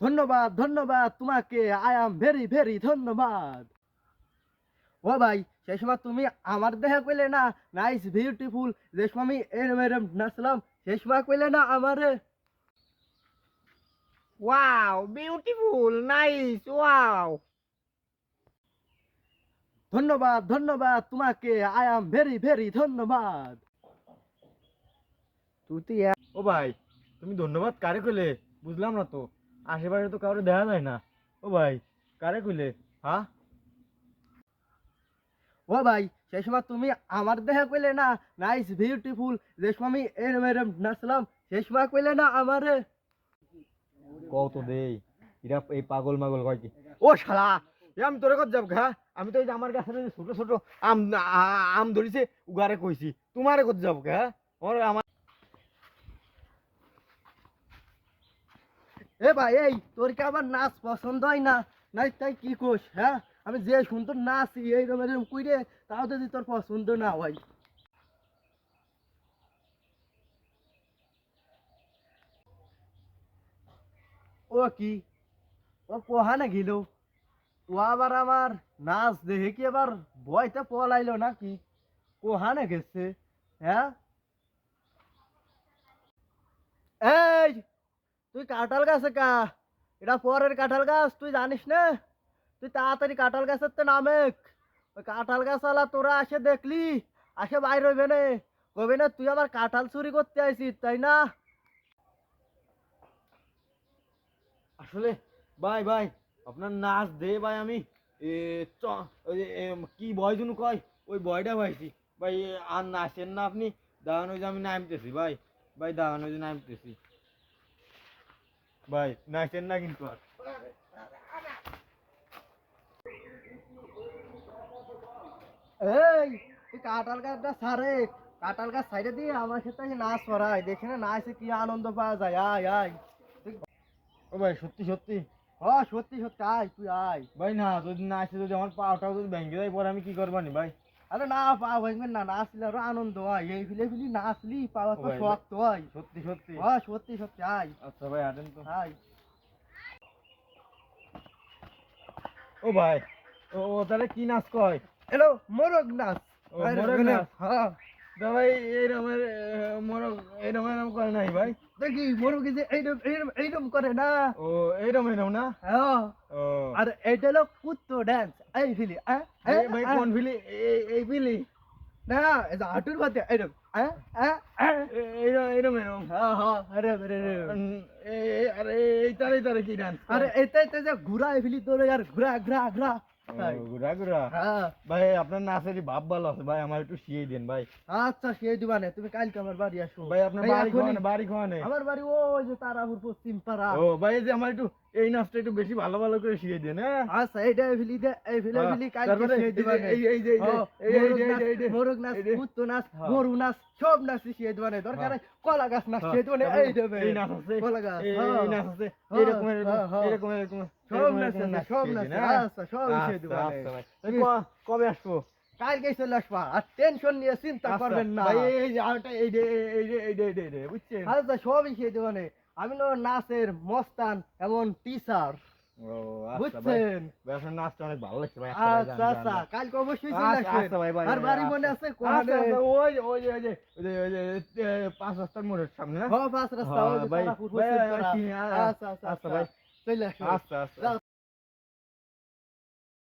ধন্যবাদ ধন্যবাদ তোমাকে আই এম ভেরি ভেরি ধন্যবাদ। ও ভাই সেই সময় তুমি আমার দেখা কইলে না নাইস বিউটিফুল যে সময় আমি এরম এরম নাচলাম সেই সময় কইলে না আমারে। ওয়াও বিউটিফুল নাইস ওয়াও ধন্যবাদ ধন্যবাদ তোমাকে আই এম ভেরি ভেরি ধন্যবাদ। তুই ও ভাই তুমি ধন্যবাদ কারে কইলে? বুঝলাম না তো। আশেপাশে তো কাউরে দেখা যায় না। ও ভাই কারে কইলে? হ্যাঁ ও ভাই সেই সময় তুমি আমার দেখা কইলে না নাইস বিউটিফুল যে সময় আমি এরম এরম নাচলাম সেই সময় কইলে না আমারে। কও তো দেই এরা এই পাগল মাগল কয় কি? ও শালা এ আমি তোরে কত যাব ঘা আমি তো এই যে আমার কাছে ছোট ছোট আম আম ধরিছে উগারে কইছি তোমারে কত যাব ঘা ওর আমার এ ভাই, এই, তোর কি আমার নাচ পছন্দ হয় না? নাই তাই কি কোস হ্যাঁ? আমি যে সুন্দর নাচি এইরকম এরকম কইরে তাও যদি তোর পছন্দ না ও কি? ও কোহানে গেল? ও আবার আমার নাচ দেখে কি আবার বয়তে পলাইলো নাকি? কোহানে গেছে হ্যাঁ? এই তুই কাঁঠাল গাছে কা? এটা পরের কাঁঠাল গাছ, তুই জানিস না? তুই তাড়াতাড়ি কাঁঠাল গাছের তো নামেক। ওই কাঁঠাল গাছওয়ালা তোরা আসে দেখলি, আসে বাইর হইবে না। কবে না তুই আবার কাঁঠাল চুরি করতে আইছিস, তাই না? আসলে, ভাই ভাই, আপনার নাচ দে ভাই আমি। কি বয় জন্য কয়, ওই বয়টা ভাইছি ভাই আর নাচেন না আপনি। দাঁড়ানো যে আমি নামতেছি, ভাই। ভাই, দাঁড়ানো যে নামতেছি। ভাই নাচেন না কিন্তু আর এই তুই কাঁঠাল গাছটা সারে কাঁঠাল গাছ সাইডে দিয়ে আমার সাথে নাচ করায়। দেখে না নাচে কি আনন্দ পাওয়া যায়। আয় আয়। ও ভাই সত্যি সত্যি? হ সত্যি সত্যি। আয় তুই আয়। ভাই না যদি নাচে যদি আমার পাওটাও যদি ভেঙে যায় পরে আমি কি করবানি ভাই? আরে না পা ভাঙবেন না নাচলে আরও আনন্দ হয়। এই ফিলে ফিলি নাচলি পাওয়া তো শখ তো হয়। সত্যি সত্যি। হ্যাঁ সত্যি সত্যি আয়। আচ্ছা ভাই আটেন তো। আয়। ও ভাই ও ও তাহলে কি নাচ কয়? হ্যালো মোরগ নাচ। মোরগ নাচ। হ্যাঁ। ভাই এইরকম মোরগ এরকম করে নাই ভাই। দেখি মোরগ যে এইরকম এইরকম এইরকম করে না। ও এইরকম এরকম না? হ্যাঁ আর হলো কুত্তো ড্যান্স এই ফিলি ভাই। কোন ফিলি? এই ফিলি? না যে হাঁটুর হ্যাঁ হ্যাঁ আরে আরে আরে কি ডান্স আরে এইটা এইটা যে ঘুরাই ফিলি তোর আর ঘুরা ঘুরা ঘুরা। ঘুরা ঘুরা। হ্যাঁ। ভাই আপনার নাচেরই ভাব ভালো আছে। ভাই আমার একটু শিখিয়ে দেন ভাই। আচ্ছা সে দিবানে তুমি কালকে আমার বাড়ি আসো। ভাই আপনার বাড়ি এখনই। বাড়ি খাওয়ানে আমার বাড়ি ওই যে তারাপুর পশ্চিম পাড়া। ও ভাই যে আমার একটু এই নাচটা একটু বেশি ভালো ভালো করে শিখিয়ে দেন হ্যাঁ? আচ্ছা এইটা ফিলি দে এই ফিলে ফিলি কালকে তারপরে সে এই এই এই যে এই এই এই মোরগ নাচ, মোরগ নাচ। গরু নাচ সব নাচ শিখিয়ে দিবানে দরকার হ্যাঁ। কলা গাছ নাচ হ্যাঁ, শিখিয়ে দিবানে এই দেবে। এই নাচ আছে। কলা গাছ এই হ্যাঁ। নাচ আছে। এরকম। এরকম এরকম সব সব হ্যাঁ? আচ্ছা সব আচ্ছা, দিবানে আচ্ছা কবে আসব? কালকে চলে আসবা আর টেনশন নিয়ে চিন্তা আচ্ছা, করবেন না। এই যে আরেকটা এই যে এই যে এই যে এই যে বুঝছেন? আচ্ছা সবই আমি হলো নাচের মস্তান এমন টিচার বুঝছেন? নাচটা অনেক ভালো লাগছে ভাই আচ্ছা আচ্ছা। কালকে অবশ্যই চলে আসবেন। আর বাড়ি। মনে আছে ওই ওই যে ওই যে ওই যে ওই যে এ, পাঁচ রাস্তার মোড়ের সামনে হ্যাঁ পাঁচ রাস্তা ওই যে ভাই, তারাপুর ভাই, পশ্চিম পাড়া। চিনি, আ- আচ্ছা আচ্ছা আচ্ছা ভাই। চলে আসো আচ্ছা আচ্ছা।